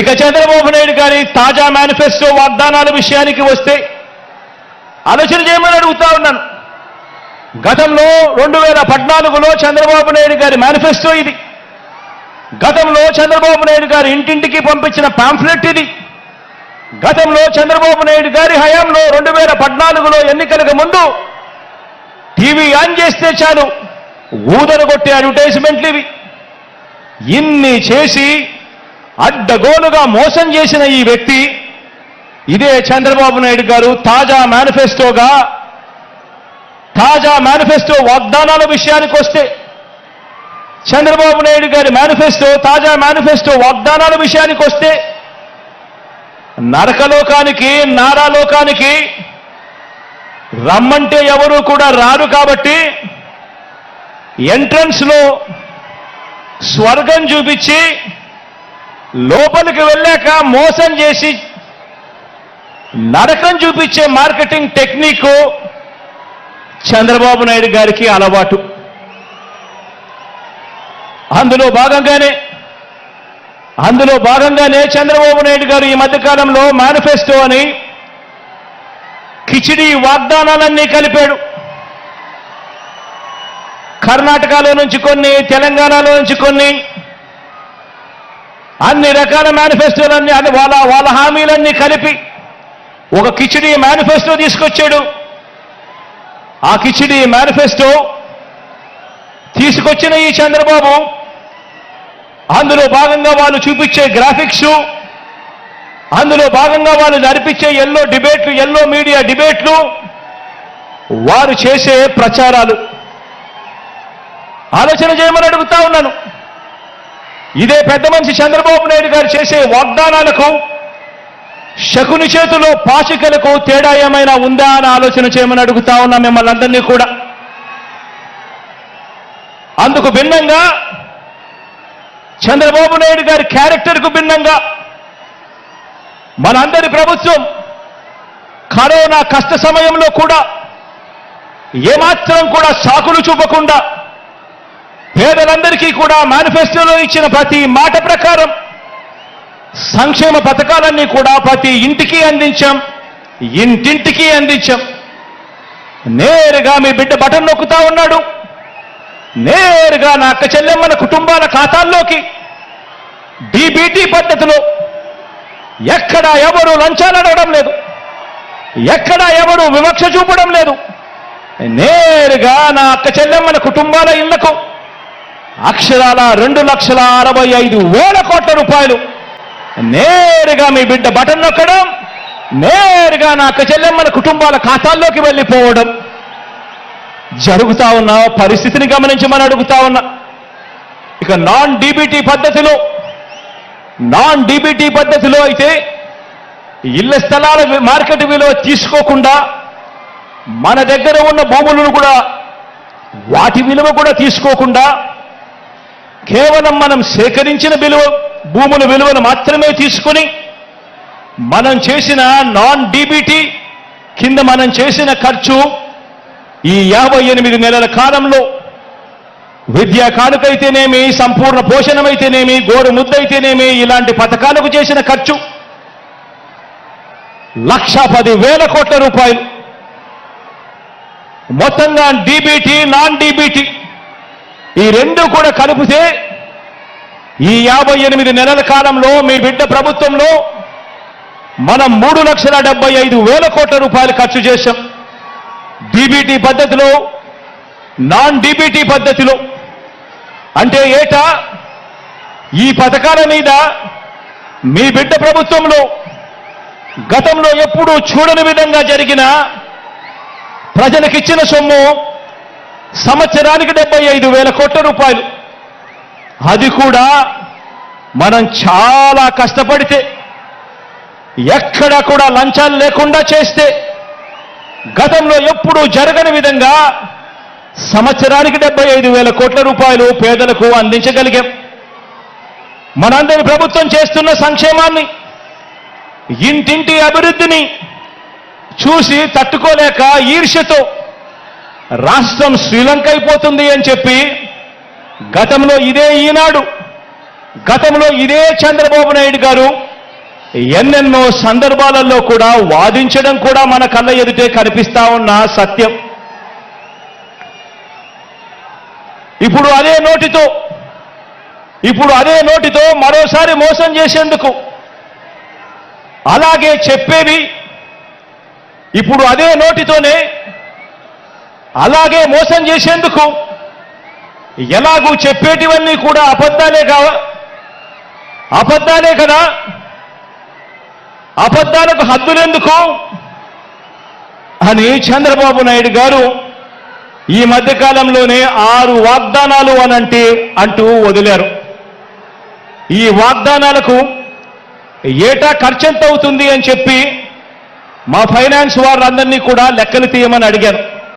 ఇక చంద్రబాబు నాయుడు గారి తాజా మేనిఫెస్టో వాగ్దానాల విషయానికి వస్తే ఆలోచన చేయమని అడుగుతా ఉన్నాను. గతంలో రెండు వేల పద్నాలుగులో చంద్రబాబు నాయుడు గారి మేనిఫెస్టో ఇది. గతంలో చంద్రబాబు నాయుడు గారు ఇంటింటికి పంపించిన పాంఫ్లెట్ ఇది. గతంలో చంద్రబాబు నాయుడు గారి హయాంలో రెండు వేల పద్నాలుగులో ఎన్నికలకు ముందు టీవీ ఆన్ చేస్తే చాలు ఊదరగొట్టే అడ్వర్టైజ్మెంట్లు ఇవి. ఇన్ని చేసి అడ్డగోలుగా మోసం చేసిన ఈ వ్యక్తి ఇదే చంద్రబాబు నాయుడు గారు తాజా మేనిఫెస్టోగా తాజా మేనిఫెస్టో వాగ్దానాల విషయానికి వస్తే చంద్రబాబు నాయుడు గారి మేనిఫెస్టో తాజా మేనిఫెస్టో వాగ్దానాల విషయానికి వస్తే నరకలోకానికి నారాలోకానికి రమ్మంటే ఎవరు కూడా రారు కాబట్టి ఎంట్రన్స్లో స్వర్గం చూపించి లోపలికి వెళ్ళాక మోసం చేసి నరకం చూపించే మార్కెటింగ్ టెక్నిక్ చంద్రబాబు నాయుడు గారికి అలవాటు. అందులో భాగంగానే అందులో భాగంగానే చంద్రబాబు నాయుడు గారు ఈ మధ్యకాలంలో మేనిఫెస్టో అని కిచిడి వాగ్దానాలన్నీ కలిపాడు. కర్ణాటకలో నుంచి కొన్ని తెలంగాణలో నుంచి కొన్ని అన్ని రకాల మేనిఫెస్టోలన్నీ అన్ని వాళ్ళ వాళ్ళ హామీలన్నీ కలిపి ఒక కిచిడి మేనిఫెస్టో తీసుకొచ్చాడు. ఆ కిచిడి మేనిఫెస్టో తీసుకొచ్చిన ఈ చంద్రబాబు అందులో భాగంగా వాళ్ళు చూపించే గ్రాఫిక్స్ అందులో భాగంగా వాళ్ళు నడిపించే ఎల్లో డిబేట్లు ఎల్లో మీడియా డిబేట్లు వారు చేసే ప్రచారాలు. ఆలోచన చేయమని అడుగుతా ఉన్నాను. ఇదే పెద్ద మనిషి చంద్రబాబు నాయుడు గారు చేసే వాగ్దానాలకు శకుని చేతిలో పాచికలకు తేడా ఏమైనా ఉందా అని ఆలోచన చేయమని అడుగుతా ఉన్నా మిమ్మల్ని అందరినీ కూడా. అందుకు భిన్నంగా చంద్రబాబు నాయుడు గారి క్యారెక్టర్కు భిన్నంగా మనందరి ప్రభుత్వం కరోనా కష్ట సమయంలో కూడా ఏమాత్రం కూడా సాకులు చూపకుండా పేదలందరికీ కూడా మేనిఫెస్టోలో ఇచ్చిన ప్రతి మాట ప్రకారం సంక్షేమ పథకాలన్నీ కూడా ప్రతి ఇంటికి అందించాం. ఇంటింటికి అందించాం. నేరుగా మీ బిడ్డ బటన్ నొక్కుతా ఉన్నాడు. నేరుగా నా అక్క చెల్లెమ్మల కుటుంబాల ఖాతాల్లోకి డీబీటీ పద్ధతిలో ఎక్కడ ఎవరు లంచాలు అడగడం లేదు. ఎక్కడ ఎవరు వివక్ష చూపడం లేదు. నేరుగా నా అక్క చెల్లెమ్మల కుటుంబాల ఇళ్ళకు అక్షరాల రెండు లక్షల అరవై ఐదు వేల కోట్ల రూపాయలు. నేరుగా మీ బిడ్డ బటన్ నొక్కడం నేరుగా నా చెల్లెమ్మల కుటుంబాల ఖాతాల్లోకి వెళ్ళిపోవడం. జరుగుతా ఉన్న పరిస్థితిని గమనించమని అడుగుతా ఉన్నా. ఇక నాన్ డీబీటీ పద్ధతిలో నాన్ డీబీటీ పద్ధతిలో అయితే ఇళ్ళ స్థలాల మార్కెట్ విలువ తీసుకోకుండా మన దగ్గర ఉన్న భూములను కూడా వాటి విలువ కూడా తీసుకోకుండా కేవలం మనం సేకరించిన విలువ భూముల విలువను మాత్రమే తీసుకొని మనం చేసిన నాన్ డీబీటీ కింద మనం చేసిన ఖర్చు ఈ యాభై ఎనిమిది నెలల కాలంలో విద్యా కానుకైతేనేమి సంపూర్ణ పోషణమైతేనేమి గోరు ముద్దైతేనేమి ఇలాంటి పథకాలకు చేసిన ఖర్చు లక్ష పది వేల కోట్ల రూపాయలు. మొత్తంగా డీబీటీ నాన్ డీబీటీ ఈ రెండు కూడా కలిపితే ఈ యాభై ఎనిమిది నెలల కాలంలో మీ బిడ్డ ప్రభుత్వంలో మనం మూడు లక్షల డెబ్బై ఐదు వేల కోట్ల రూపాయలు ఖర్చు చేశాం. డీబీటీ పద్ధతిలో నాన్ డీబీటీ పద్ధతిలో. అంటే ఏటా? ఈ పథకాల మీద మీ బిడ్డ ప్రభుత్వంలో గతంలో ఎప్పుడూ చూడని విధంగా జరిగిన ప్రజలకిచ్చిన సొమ్ము సంవత్సరానికి డెబ్బై ఐదు వేల కోట్ల రూపాయలు. అది కూడా మనం చాలా కష్టపడితే ఎక్కడ కూడా లంచాలు లేకుండా చేస్తే గతంలో ఎప్పుడూ జరగని విధంగా సంవత్సరానికి డెబ్బై ఐదు వేల కోట్ల రూపాయలు పేదలకు అందించగలిగాం. మనందరి ప్రభుత్వం చేస్తున్న సంక్షేమాన్ని ఇంటింటి అభివృద్ధిని చూసి తట్టుకోలేక ఈర్ష్యతో రాష్ట్రం శ్రీలంక అయిపోతుంది అని చెప్పి గతంలో ఇదే ఈనాడు గతంలో ఇదే చంద్రబాబు నాయుడు గారు ఎన్నెన్నో సందర్భాలలో కూడా వాదించడం కూడా మన కళ్ళ ఎదుటే కనిపిస్తా ఉన్న సత్యం. ఇప్పుడు అదే నోటితో ఇప్పుడు అదే నోటితో మరోసారి మోసం చేసేందుకు అలాగే చెప్పేవి ఇప్పుడు అదే నోటితోనే అలాగే మోసం చేసేందుకు ఎలాగూ చెప్పేటివన్నీ కూడా అబద్ధాలే కావా అబద్ధాలే కదా? అబద్ధాలకు హద్దులెందుకు? అని చంద్రబాబు నాయుడు గారు ఈ మధ్యకాలంలోనే ఆరు వాగ్దానాలు అనంటే అంటూ వదిలారు. ఈ వాగ్దానాలకు ఏటా ఖర్చెంత అవుతుంది అని చెప్పి మా ఫైనాన్స్ వారందరినీ కూడా లెక్కలు తీయమని అడిగాను